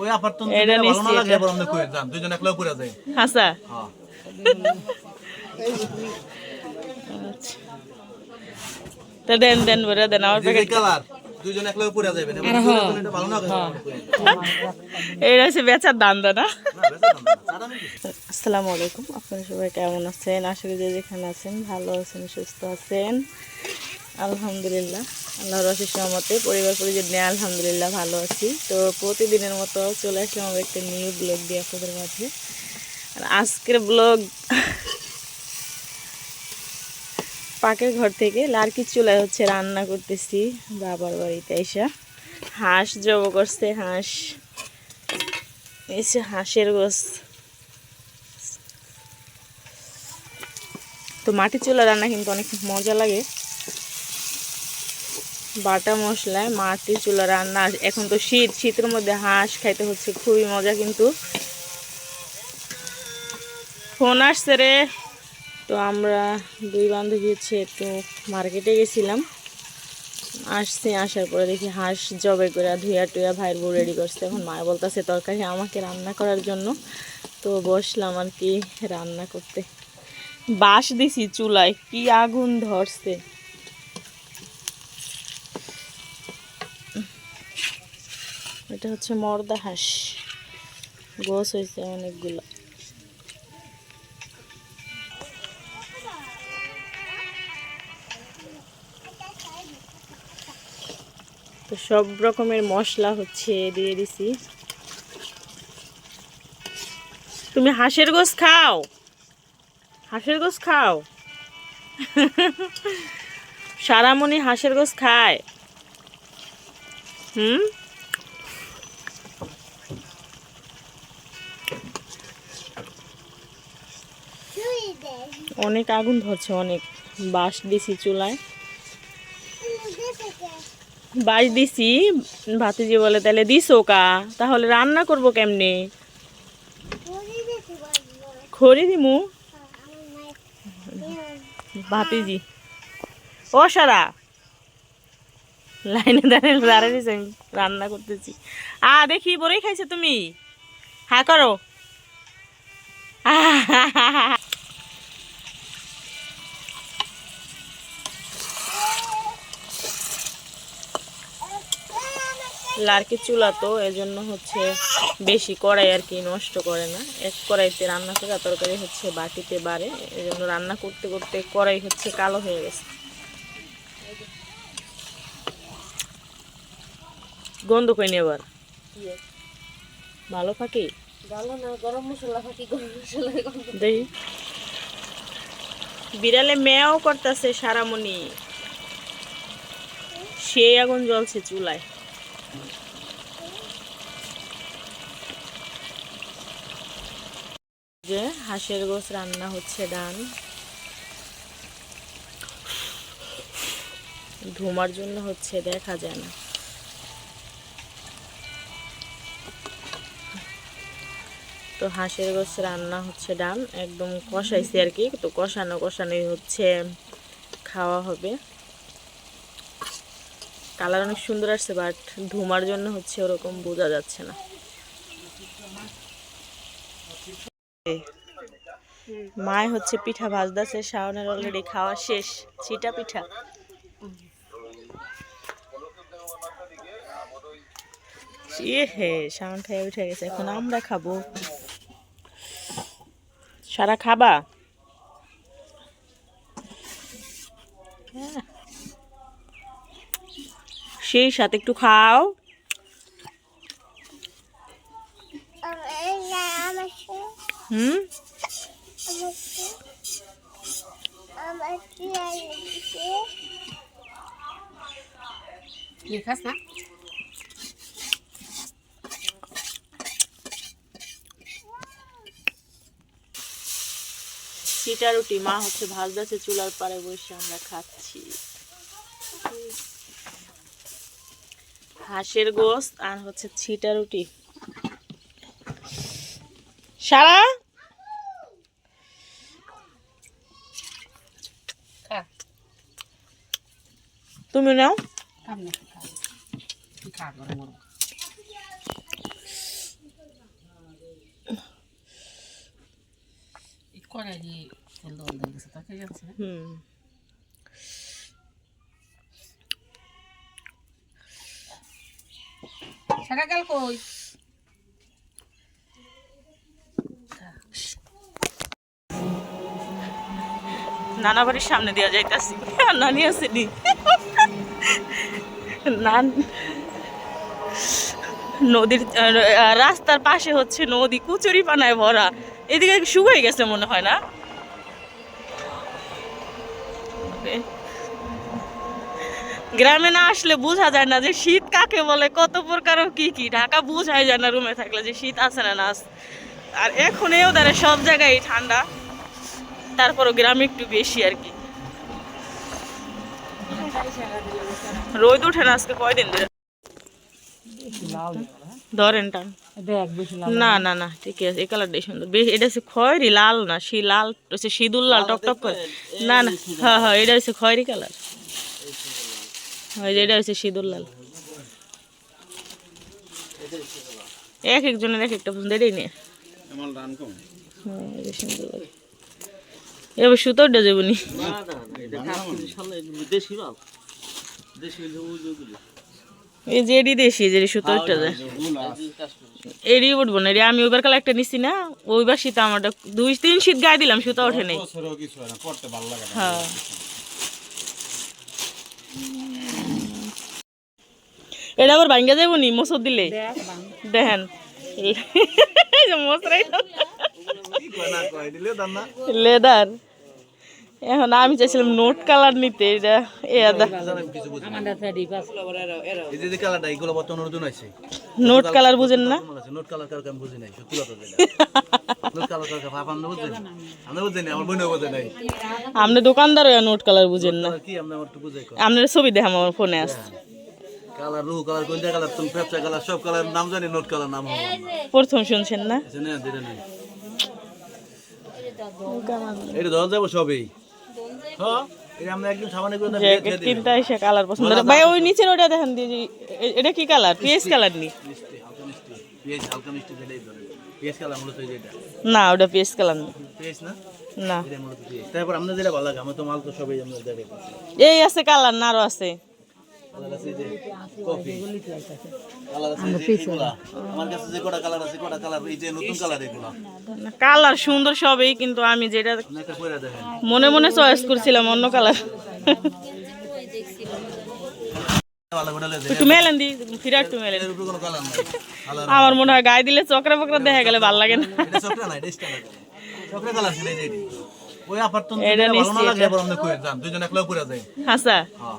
ওই আপার তো এটা ভালো না লাগে এটা। আমরা কই যান? দুইজন একলা যায় হাসা। হ্যাঁ। আচ্ছা। তো দেন দেন দেন আমার প্যাকেট কালার। দুইজন একলা উপরে যাবেন এটা ভালো না এটা হচ্ছে বেচার দান্দা না? আসসালামু আলাইকুম। আপনারা সবাই কেমন আছেন? আশা করি যে যেখানে আছেন ভালো আছেন সুস্থ আছেন। আলহামদুলিল্লাহ, আল্লাহর অশেষ রহমতে পরিবার পরিজন নিয়ে আলহামদুলিল্লাহ ভালো আছি। তো প্রতিদিনের মতো চলে আসলাম আমার একটা নিউ ব্লগ দিয়ে আপনাদের মাঝে। আর আজকের ব্লগ পাকের ঘর থেকে লার্কি চুলায় হচ্ছে রান্না করতেছি, বাবার বাড়িতে এসে হাঁস জব করছে, হাঁস। এসে হাঁসের গোস তো মাটি চুলা রান্না কিন্তু অনেক মজা লাগে। বাটা মশলায় মাটি, চুলা রান্না এখন তো শীত, শীতের মধ্যে হাঁস খাইতে হচ্ছে, খুবই মজা কিন্তু। ফোন আসছে রে। তো আমরা দুই বান্ধবী হচ্ছে একটু মার্কেটে গেছিলাম। আসছি, আসার পরে দেখি হাঁস জবে করে ধুয়া টুয়া ভাইয়ের বউ রেডি করছে। এখন মা বলতেছে, তরকারি আমাকে রান্না করার জন্য। তো বসলাম আর কি রান্না করতে। বাঁশ দিছি চুলায়, কি আগুন ধরছে। এটা হচ্ছে মর্দা হাঁস। গোস হয়েছে অনেকগুলো। তো সব রকমের মশলা হচ্ছে দিয়ে দিছি। তুমি হাঁসের গোস খাও? হাঁসের গোস খাও? সারামণি হাঁসের গোস খায়। হুম? অনেক আগুন ধরছে, অনেক। বাঁশ দিছি চুলায়। বাঁশ দিছি, ভাতিজি বলে, তাহলে দিছো কা? তাহলে রান্না করব কেমনে? খড়ি দিমু। ভাতিজি, ও সারা, লাইনে দাঁড়িয়ে দাঁড়িয়েছে আমি রান্না করতেছি। আ, দেখি, বড়ই খাইছো তুমি? হ্যাঁ করো। লার্কি চুলা তো এজন্য হচ্ছে বেশি কড়াই আর কি নষ্ট করে না। এক কড়াইতে রান্না করা তরকারি হচ্ছে বাটিতে বাড়ে এজন্য রান্না করতে করতে কড়াই হচ্ছে কালো হয়ে গেছে। গন্ধ কইনি এবার ভালো ফাঁকি? ভালো না গরম মশলা ফাঁকি গরম মশলা দেখি বিড়ালে মেয়াও করতেছে সারামণি। সেই আগুন জ্বলছে চুলায়। যে হাঁসের গোস রান্না হচ্ছে ডান। ধুমার জন্য হচ্ছে, দেখা যায় না। তো হাঁসের গোস রান্না হচ্ছে ডান, একদম কষাইছি আর কি। তো কষানো কষানোই হচ্ছে, খাওয়া হবে। কালার অনেক সুন্দর আসছে বাট ধুমার জন্য হচ্ছে ওরকম বোঝা যাচ্ছে না। মায় হচ্ছে পিঠা ভাজদাছে শাওনের অলরেডি খাওয়া শেষ চিটা পিঠা। হে শাওন খাইয়ে উঠে গেছে, এখন আমরা খাব। সারা খাবা? হ্যাঁ। সেই সাথে একটু খাও। হুম? খাস না? চিটা রুটি মা হচ্ছে ভাজদাছে চুলার পাড়ে বসে আমরা খাচ্ছি। হাঁসের গোস্ত আর হচ্ছে ছিটা রুটি। সারা? তুমি নাও। কড়াই দিয়ে হুম। সারা গেল কই? নানা বাড়ির সামনে দেওয়া যাইতাছি। নানি আসেনি নান নদীর রাস্তার পাশে হচ্ছে নদী, কুচুরি পানায় ভরা। এদিকে শুকিয়ে গেছে মনে হয় না? গ্রামে না আসলে বোঝা যায় না যে শীত কাকে বলে? কত প্রকার কি কি? ঢাকা বোঝাই যায় না রুমে থাকলে যে শীত আছে না না আর এখন এও দাঁড়ে সব জায়গায় ঠান্ডা। তারপরও গ্রামে একটু বেশি আর কি। রোদ উঠে না আজকে কয়দিন ধরে? ধরেন টান না না না ঠিক আছে এই কালারটাই সুন্দর। বেশ এটা হচ্ছে খয়েরি লাল না সে লাল হচ্ছে সিঁদুর লাল টক টক করে। না না হ্যাঁ হ্যাঁ এটা হচ্ছে খয়েরি কালার এটা হচ্ছে সিঁদুর লাল। এক একজনের এক একটা পছন্দ এটাই নিয়ে হ্যাঁ, এবার সুতোটা যাব নি এই যে এডি দেশি যে সুতোটা যায় এডি উঠবো না এডি আমি ওইবার কালে একটা নিছি না ওইবার শীত আমারটা দুই তিন শীত গায়ে দিলাম সুতো ওঠে নেই। হ্যাঁ। এটা আবার ভাঙ্গা যাব নি? মোসর দিলে? দেখেন। লেদার। এখন আমি চাইছিলাম নোট কালার নিতে এটা এ আদা। নোট কালার বুঝেন না? নোট কালার কারকে আমি বুঝি নাই সত্যি কথা নোট কালার কারকে ভাব আমরা বুঝি আমরা বুঝি আমার বোনও বুঝে নাই। আপনি দোকানদার নোট কালার বুঝেন না। কি আমরা আমার একটু বুঝাই আপনার ছবি দেখাম আমার ফোনে আছে। কালার রু কালার কালার তুমি কালার সব কালার নাম জানি নোট কালার নাম হবে প্রথম শুনছেন না? নেই এটা ধরা যাব সবই? হ্যাঁ? এই আমরা এসে কালার পছন্দ ভাই ওই নিচের ওটা দেখেন দিয়ে এটা কি কালার? পিএস কালার নি? যেটা। না ওটা পিএস কালার না। না? না। এটা মূলত পেঁয়াজ তারপর আমাদের যেটা ভালো লাগে আমার তো মাল তো সবই আমরা এই আছে কালার না আরও আছে। কালার আছে এই যে কফি কালার আছে এই যে এগুলা। আমার কাছে যে কটা কালার আছে কটা কালার এই যে নতুন কালার এগুলো। কালার সুন্দর সবই কিন্তু আমি যেটা মনে মনে চয়েস করছিলাম অন্য কালার আমার মনে হয় গায়ে দিলে চকরা ফকরা দেখা গেলে ভালো লাগে না। এটা দুজন একলা পরে যায়। হ্যাঁ।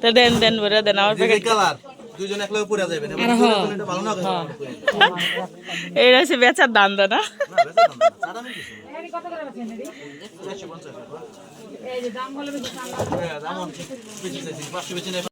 তা দেন দেন বলে দেন আমার যে প্যাকেট কালার দুজন একলা পরে যাবে না এটা ভালো না এইটা হচ্ছে বেচার দাম দা না না বেশি দাম পঞ্চাশ হ্যাঁ, দাম